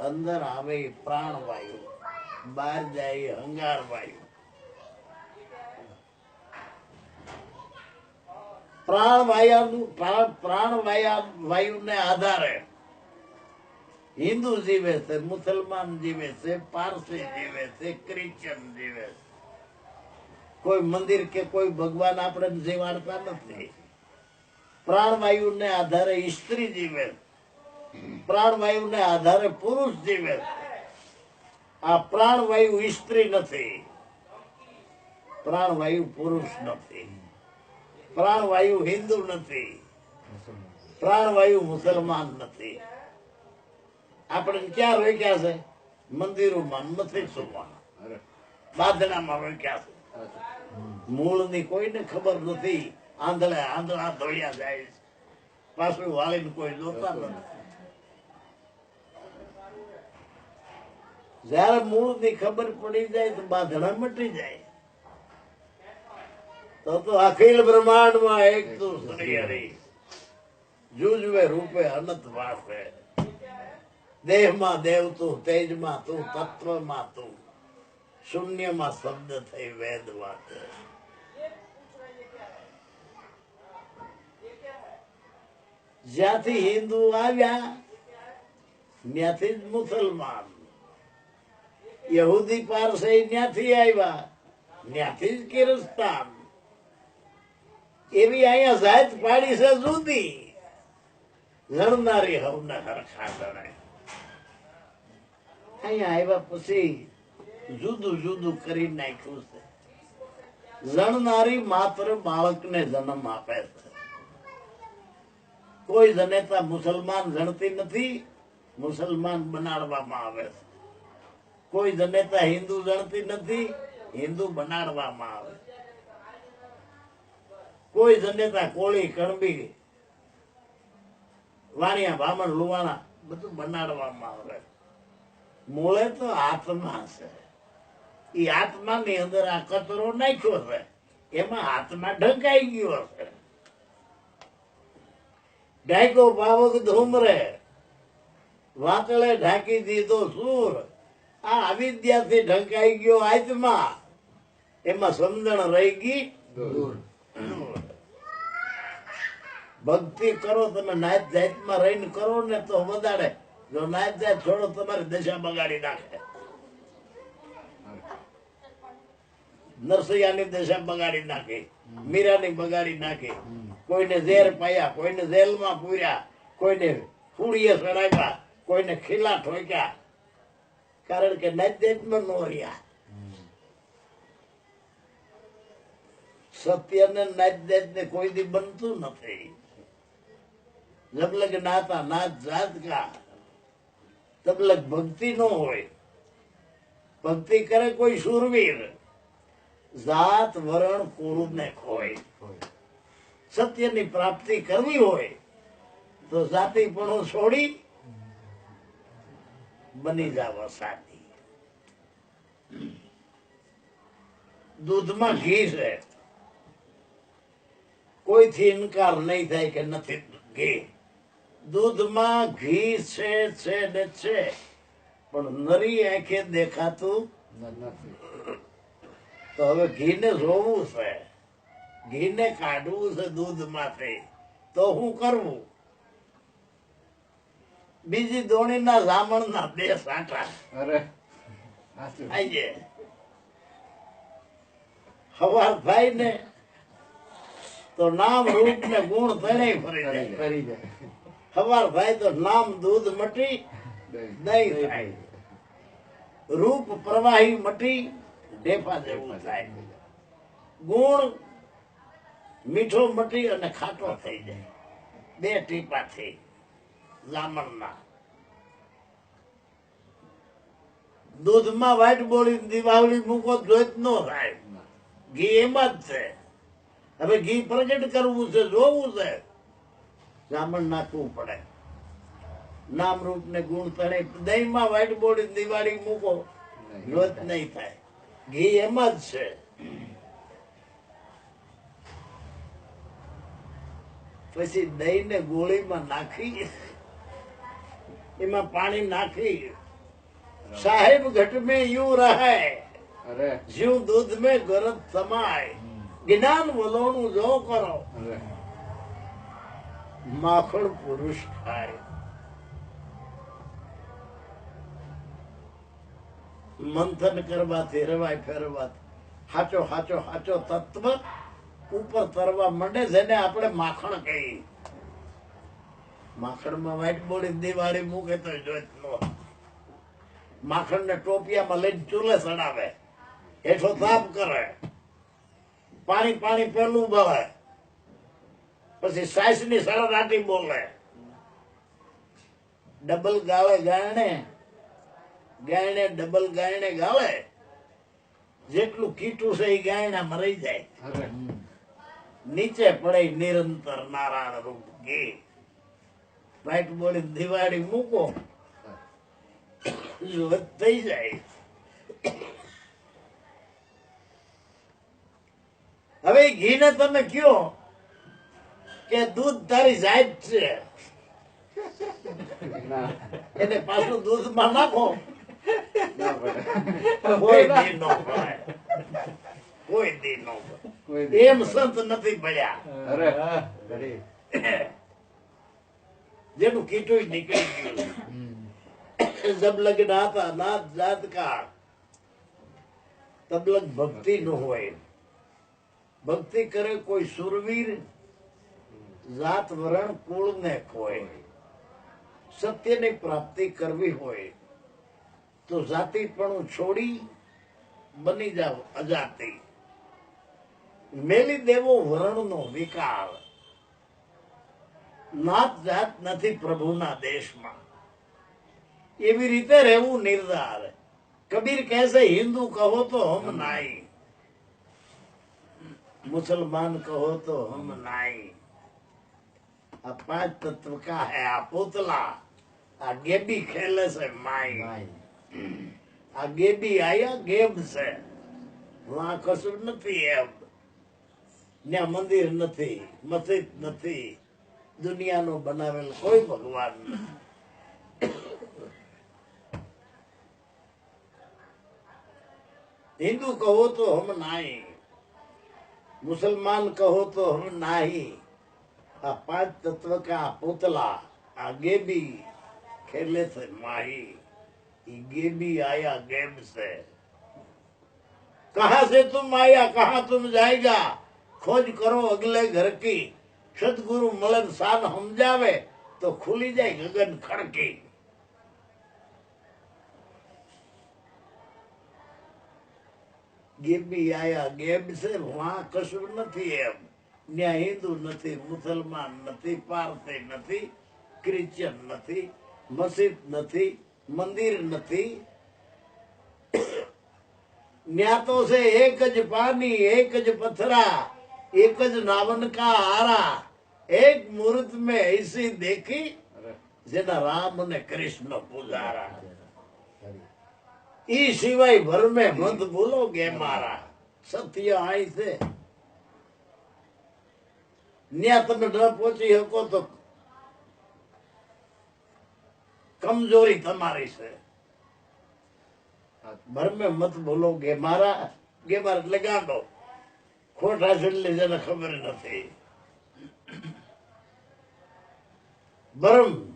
અંદર આવે પ્રાણવાયુ બહાર જાય એ અંગાર વાયુ. પ્રાણવાયુ પ્રાણવાયુ વાયુને આધારે હિન્દુ જીવે છે, મુસલમાન જીવે છે, પારસી જીવે છે, ક્રિશ્ચન જીવે છે. કોઈ મંદિર કે કોઈ ભગવાન આપણે જીવાડતા નથી. પ્રાણવાયુને આધારે સ્ત્રી જીવે છે. પ્રાણવાયુને આધારે પુરુષ જીવે આ પ્રાણવાયુ સ્ત્રી નથી. પ્રાણવાયુ પુરુષ નથી. પ્રાણવાયુ હિન્દુ નથી. પ્રાણવાયુ મુસલમાન નથી. આપણે ક્યાં રોક્યા છે? મંદિરોમાં મથીસોમાં બાંધણામાં રોક્યા છે. મૂળની કોઈને ખબર નથી. આંધળે આંધળા ધોળિયા જાય છે. પાછું વાળીને કોઈ જોતા નથી. જયારે મૂળની ખબર પડી જાય તો બાંધણા મટી જાય. તો તો અખિલ બ્રહ્માંડમાં એક તો જુજવે રૂપે અનંત વાસે દેહમાં દેવ તું, તેજમાં તું, તત્વમાં તું. શૂન્યમાં શબ્દ થઈ વેદ વાતે જ્યાંથી હિન્દુ આવ્યા, ત્યાંથી જ મુસલમાન. યહૂદી પારસે ત્યાંથી આવ્યા. ત્યાંથી જ કિરસ્તાન. એવી અહીંયા જાત પાડી છે જુદી. લડનારી હવને હરખા ગણાય અહીંયા આવ્યા પછી જુદું જુદું કરી નાખ્યું છે. લણનારી માત્ર બાળકને જન્મ આપે છે. કોઈ જનેતા મુસલમાન જણતી નથી, મુસલમાન બનાડવામાં આવે છે. કોઈ જનેતા હિન્દુ જણતી નથી, હિન્દુ બનાડવામાં આવે. કોઈ જનેતા કોળી, કણબી, વાણિયા, બામણ, લુવાણા બધું બનાડવામાં આવે. મૂળે તો આત્મા છે. એ આત્માની અંદર આ કચરો નાખ્યો છે. એમાં આત્મા ઢંકાઈ ગયો છે. ઢાંકો ભાવક ધૂમરે. વાતળે ઢાંકી દીધો સૂર. આ અવિદ્યાથી ઢંકાઈ ગયો આત્મા. એમાં સમજણ રહી ગઈ? ભક્તિ કરો તમે નાત જાતમાં રહીને કરો ને તો વધારે. જો નાત જાત છોડો તમારી દશા બગાડી નાખે. નરસૈયાની દશા બગાડી નાખી. મીરાની બગાડી નાખી. કોઈને ઝેર પાયા કોઈને જેલમાં પૂર્યા. કોઈને ફૂડીએ સડાવ્યા કોઈને ખીલા ઠોક્યા. કારણ કે નૈદ્યમાં નો રહ્યા. સત્ય ને નાદ્યત ને કોઈ દી બનતું નથી. જબ લગ નાતા નાત જાત કા. તબ લગ ભક્તિ નો હોય. ભક્તિ કરે કોઈ શૂરવીર જાત વરણ કોરું ને ખોય. સત્યની પ્રાપ્તિ કરવી હોય તો જાતિ પણ છોડી બની જાવ સાથી દૂધમાં ઘી છે. કોઈથી ઇનકાર નહીં થાય કે નથી ઘી. દૂધમાં ઘી છે છે ને છે પણ નરી આંખે દેખાતું તો હવે ઘીને જોવું છે. ઘીને કાઢવું છે દૂધમાંથી તો હું કરવું? બીજી દોણીના જામણના બે સાંટા. અરે આઈએ હવાર થાય ને તો નામ રૂપ ને ગુણ ત્રણેય ફરી જાય. હવાર થાય તો નામ દૂધ મટી દહીં. થાય. રૂપ પ્રવાહી મટી ઢેફા જેવું થાય. ગુણ મીઠો મટી અને ખાટો થઈ જાય. બે ટીપાથી. લામણના. દૂધમાં વાઈટ બોલી દિવાળી મૂકો જોઈત નો થાય. ઘી એમાં જ છે. હવે ઘી પ્રગટ કરવું છે જોવું છે. જામણ નાખવું પડે. નામ રૂપ ને ગુણ તણે દહીંમાં વાઈટ બોડી દિવાળી મૂકો જોત નહીં થાય. ઘી એમાં જ છે. પછી દહીં ને ગોળીમાં નાખી. એમાં પાણી નાખી. સાહેબ ઘટ મેં યુ રહે. જીવ દૂધ મેં ગરજ સમાય. જ્ઞાન વલોણું જો કરો. માખણ પુરુષ ખાય. મંથન કરવાથી રેવાય ફેરવાથી હાચો હાચો હાચો તત્વ ઉપર તરવા મંડે જેને આપણે માખણ કહીએ. માખણમાં વ્હાઈટ બોડી દિવાળી મૂકે તો જોઈ નો માખણ ને ટોપિયામાં લઈને ચૂલે ચડાવે. હેઠો તાપ કરે. પાણી પાણી પેલું બળે પછી સાઈસની સળરાટી બોલે. ડબલ ગાળે ગાયણે ગાયણે ડબલ ગાયણે ગાળે. જેટલું કીટું છે એ ગાયણા મરી જાય. નીચે પડે નિરંતર નારાયણ રૂપ ઘી વાઈટ બોલી દિવાળી મૂકો. થઈ જાય. હવે ઘી ને તમે કયો કે દૂધ તારી જાત છે. એને પાછું દૂધમાં નાખો. કોઈ દી નો કોઈ દી નો એમ સંત નથી પડ્યા. જેનું કીટું નીકળી ગયું. જબ લગ્ન હતા નાથ જાત કા તબ લગ ભક્તિ ન હોય. ભક્તિ કરે કોઈ સુરવીર, જાત વરણ કુળ ને કોઈ સત્યની પ્રાપ્તિ કરવી હોય. તો જાતિ પણ છોડી બની જાવ અજાતિ. મેલી દેવો વરણનો વિકાર. નાત જાત નથી પ્રભુના દેશમાં. એવી રીતે રહેવું નિર્ધાર. કબીર કહેશે હિન્દુ કહો તો હમ નાઈ. મુસલમાન કહો તો હમ નાઈ. આ પાંચ તત્વ કા હે? આ પોતલા. આ ગેબી ખેલે છે માઈ. આ ગેબી આયા ગેબ છે. વહાં કશું નથી એમ. ત્યાં મંદિર નથી મસ્જિદ નથી. દુનિયાનો બનાવેલ કોઈ ભગવાન નથી हिंदू कहो तो हम नहीं मुसलमान कहो तो हम नहीं आ पांच तत्व का पुतला आगे भी खेले थे माही ये भी आया गेम से कहा से तुम आया कहा तुम जाएगा खोज करो अगले घर की સદગુરુ મળન સાન સમજાવે તો ખુલી જાય ગગન ખડકી. ગેબી આયા, ગેબ છે, વાં કશું નથી એમ. ત્યાં હિન્દુ નથી, મુસલમાન નથી, પારસી નથી ક્રિશ્ચન નથી, મસ્જિદ નથી, મંદિર નથી. ત્યાં તો છે એક જ પાણી એક જ પથરા, એક જ નાવનકા હારા. એક મુહૂર્ત મેં એસી દેખી જેના રામ અને કૃષ્ણ પુજારા ઈ સિવાય ભરમે મત બોલો કે મારા? સત્ય આઈ છે. ત્યાં તમે ન પહોંચી શકો તો કમજોરી તમારી છે. ભરમે મત બોલો કે મારા? ગેમાર એટલે ગાંડો ખોટા છે એટલે જેને ખબર નથી. ભરમ.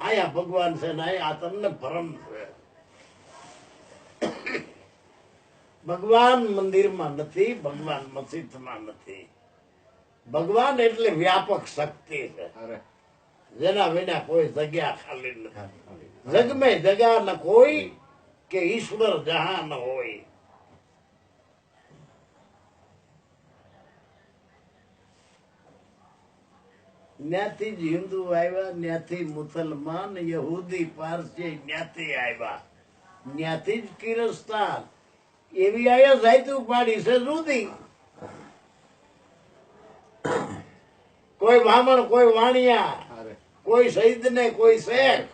આયા ભગવાન છે ને આ તમને ભરમ છે. ભગવાન મંદિરમાં નથી ભગવાન મસ્જિદમાં નથી. ભગવાન એટલે વ્યાપક શક્તિ છે. જેના વિના કોઈ જગ્યા ખાલી નથી. ખાલી. જગ જગા ન કોઈ કે ઈશ્વર જહા ન હોય. ન્યાથી જ હિન્દુ આવ્યા ન્યાથી મુસલમાન યહૂદી પારસી ન્યાથી આવ્યા. ન્યાથી જ કિરસ્તાન. એવી આયા જાયતું પાડી છે સુધી કોઈ બ્રાહ્મણ કોઈ વાણિયા કોઈ શહીદ ને કોઈ શેખ.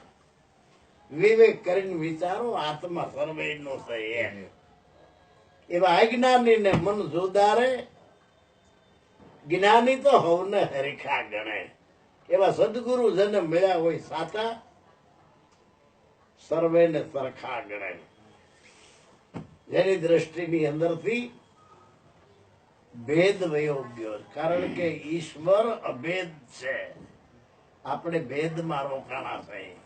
વિવેક કરીને વિચારો આત્મા સર્વે નો છે એવા અજ્ઞાની ને મન સુધારે. જ્ઞાની તો હવને હરીખા ગણે. એવા સદગુરુ જેને મળ્યા હોય સાચા સર્વેને સરખા ગણાય. જેની દ્રષ્ટિની અંદરથી ભેદ વયો ગયો કારણ કે ઈશ્વર અભેદ છે. આપણે ભેદમાં રોકાણા છે.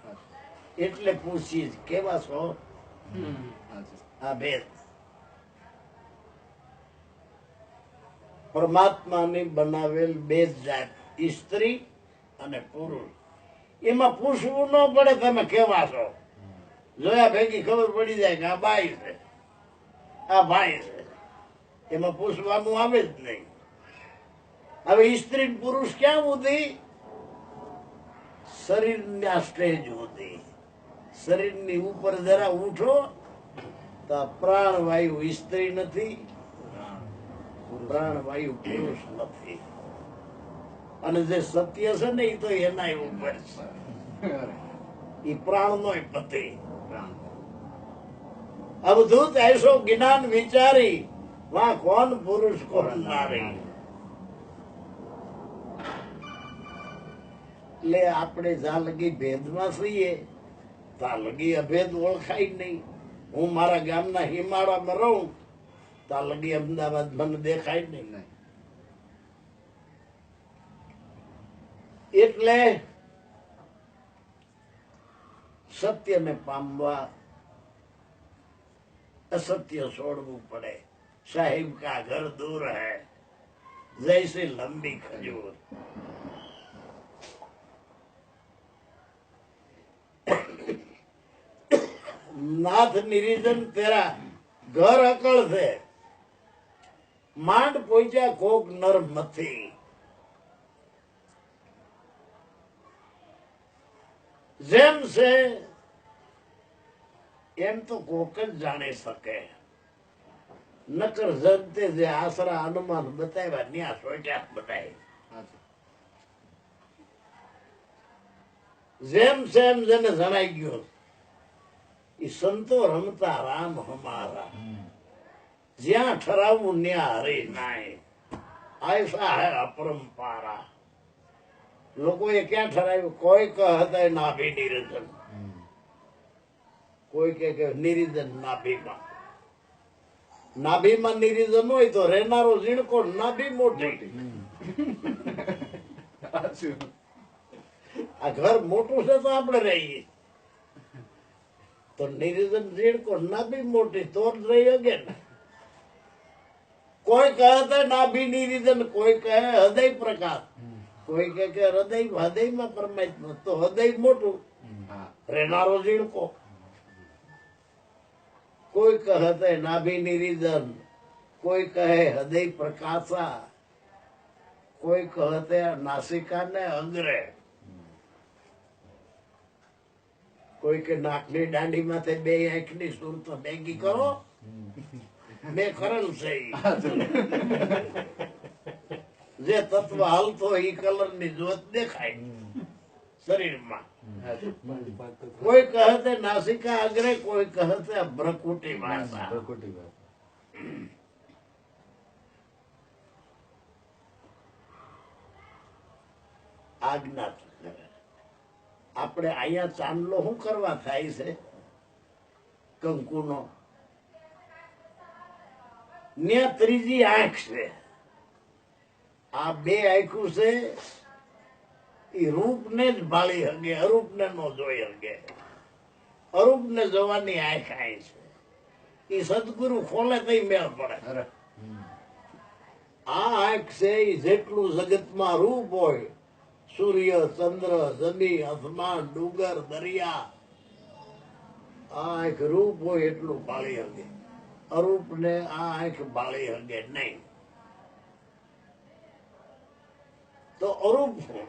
એટલે પૂછી છીએ, કેવા છો. આ ભેદ. પરમાત્માની બનાવેલ બે જાત સ્ત્રી અને પુરુષ એમાં પૂછવું ન પડે તમે કેવા છો. જોયા ભેગી ખબર પડી જાય કે આ બાઈ છે. આ ભાઈ છે. એમાં પૂછવાનું આવે જ નહીં. હવે સ્ત્રી પુરુષ ક્યાં સુધી? શરીરના સ્ટેજ સુધી. શરીરની ઉપર જરા ઉઠો તો પ્રાણવાયુ સ્ત્રી નથી. પ્રાણવાયુ પુરુષ નથી. અને જે સત્ય છે ને એ તો એના ઉપર છે. એ પ્રાણનો પતિ. રામ અવધૂત એસો જ્ઞાન વિચારી વા કોણ પુરુષ કોણ નારી એટલે આપણે જ્યાં લગી ભેદમાં છીએ, ત્યાં લગી અભેદ ઓળખાય નહીં. હું મારા ગામના હિમાળામાં રહું, ત્યાં લગી અમદાવાદ મને દેખાય નહીં. એટલે સત્યને પામવા असत्य छोड़વું પડે. સાહેબ કા ઘર દૂર હે? જૈસે લંબી ખજૂર. નાથ નિરીજન તેરા ઘર અકળ છે. માંડ પહોંચ્યા કોક નર મથી. જેમ છે, એમ તો કોક જ જાણી શકે. નકર જગતે જે આશરા અનુમાન બતાવ્યા, ન્યા સોચ્યા બતાવી જેમ છે એમ જેને જણાઈ ગયો. એ સંતો રમતા રામ હમારા. જ્યાં ઠરાવું ન્યા હરે નાય. આયસા હે અપરંપારા. લોકોએ ક્યાં ઠરાવ્યું? કોઈ કહે નાભી નિરંજન કોઈ કે કે નાભીમાં. નાભીમાં નિરિજન હોય તો રહેનારો ઝીણકો નાભી મોટી. આ ઘર મોટું છે તો આપણે રહીએ. તો નિરિજન ઝીણકો નાભી મોટી તો જ રહી શકે ને. કોઈ કહે નાભી નિરીજન કોઈ કહે હૃદય પ્રકાશ. કોઈ કે કે હૃદય હૃદયમાં પરમાત્મા તો હૃદય મોટું. રહેનારો ઝીણકો. કોઈ કહે નાભી નિરીદન કોઈ કહે હૃદય પ્રકાશા. કોઈ કહે નાસિકા ને અગ્રે. કોઈ કે નાકની દાંડી માથે બે આંખની સુરત ભેગી કરો. મેં કરેલું છે. જે તત્વ હાલતો એ કલરની જોત દેખાય. શરીરમાં. કોઈ કહે તે નાસિકા અગ્રે કોઈ કહે તે ભ્રકુટી ભાષા આજ્ઞા આપણે અહીંયા ચાંદલો શું કરવા થાય છે? કંકુનો. ને ત્રીજી આંખ છે. આ બે આખું છે એ રૂપને જ ભાળી હગે અરૂપને નો જોઈ હગે. અરૂપને જોવાની આંખ આય છે. એ સદગુરુ ખોલે તઈ મેળ પડે. આ આંખ છે એ જેટલું જગતમાં રૂપ હોય સૂર્ય ચંદ્ર જમી આસમાન ડુંગર દરિયા આ આંખ રૂપ હોય એટલું ભાળી હગે. અરૂપને આ આંખ ભાળી હગે નહીં. તો અરૂપ છે.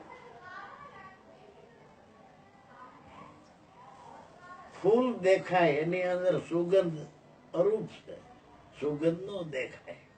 ફૂલ દેખાય એની અંદર સુગંધ અરૂપ છે. સુગંધ નો દેખાય.